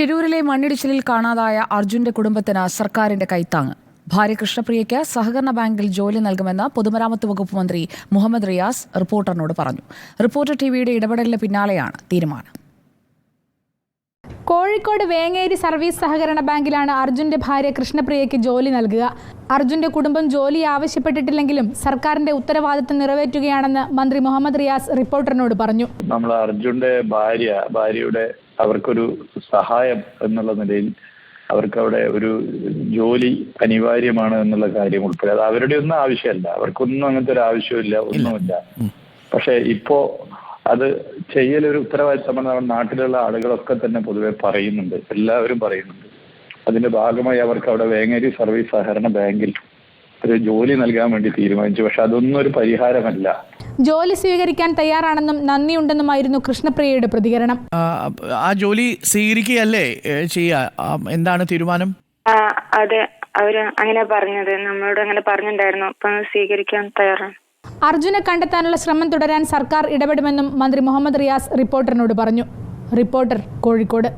ഷിരൂരിലെ മണ്ണിടിച്ചിലിൽ കാണാതായ അർജുന്റെ കുടുംബത്തിന് സർക്കാരിന്റെ കൈത്താങ് ഭാര്യ കൃഷ്ണപ്രിയയ്ക്ക് സഹകരണ ബാങ്കിൽ ജോലി നൽകുമെന്ന് പൊതുമരാമത്ത് വകുപ്പ് മന്ത്രി മുഹമ്മദ് റിയാസ് റിപ്പോർട്ടറിനോട് പറഞ്ഞു. റിപ്പോർട്ടർ ടിവിയുടെ ഇടപെടലിന് പിന്നാലെയാണ് തീരുമാനം. കോഴിക്കോട് വേങ്ങേരി സർവീസ് സഹകരണ ബാങ്കിലാണ് അർജുന്റെ ഭാര്യ കൃഷ്ണപ്രിയയ്ക്ക് ജോലി നൽകുക. അർജുന്റെ കുടുംബം ജോലി ആവശ്യപ്പെട്ടിട്ടില്ലെങ്കിലും സർക്കാരിന്റെ ഉത്തരവാദിത്തം നിറവേറ്റുകയാണെന്ന് മന്ത്രി മുഹമ്മദ് റിയാസ് റിപ്പോർട്ടറിനോട് പറഞ്ഞു. നമ്മൾ അർജുന്റെ ഭാര്യ ഭാര്യയുടെ അവർക്കൊരു സഹായം എന്നുള്ള നിലയിൽ അവർക്ക് അവിടെ ഒരു ജോലി അനിവാര്യമാണ് എന്നുള്ള കാര്യം ഉൾപ്പെടെ. അത് അവരുടെ ഒന്നും ആവശ്യമല്ല. അവർക്കൊന്നും അങ്ങനത്തെ ഒരു ആവശ്യമില്ല ഒന്നുമില്ല. പക്ഷെ ഇപ്പോ അത് ചെയ്യലൊരു ഉത്തരവാദിത്തമാണ് നമ്മുടെ നാട്ടിലുള്ള ആളുകളൊക്കെ തന്നെ പൊതുവെ പറയുന്നുണ്ട്. എല്ലാവരും പറയുന്നുണ്ട്. അതിന്റെ ഭാഗമായി അവർക്ക് അവിടെ വേങ്ങേരി സർവീസ് സഹകരണ ബാങ്കിൽ ഒരു ജോലി നൽകാൻ വേണ്ടി തീരുമാനിച്ചു. പക്ഷെ അതൊന്നും ഒരു പരിഹാരമല്ല. ജോലി സ്വീകരിക്കാൻ തയ്യാറാണെന്നും നന്ദിയുണ്ടെന്നുമായിരുന്നു കൃഷ്ണപ്രിയയുടെ പ്രതികരണം. ആ, ജോലി സ്വീകരിക്കുകയല്ലേ ചെയ്യാ ചെയ്യുക? എന്താണ് തീരുമാനം? അതെ. അവർ അങ്ങനെ പറഞ്ഞത്. നമ്മളോട് അങ്ങനെ പറഞ്ഞിട്ടുണ്ടായിരുന്നു. അപ്പൊ സ്വീകരിക്കാൻ തയ്യാറാണ്. അർജുനെ കണ്ടെത്താനുള്ള ശ്രമം തുടരാൻ സർക്കാർ ഇടപെടുമെന്നും മന്ത്രി മുഹമ്മദ് റിയാസ് റിപ്പോർട്ടറിനോട് പറഞ്ഞു. റിപ്പോർട്ടർ കോഴിക്കോട്.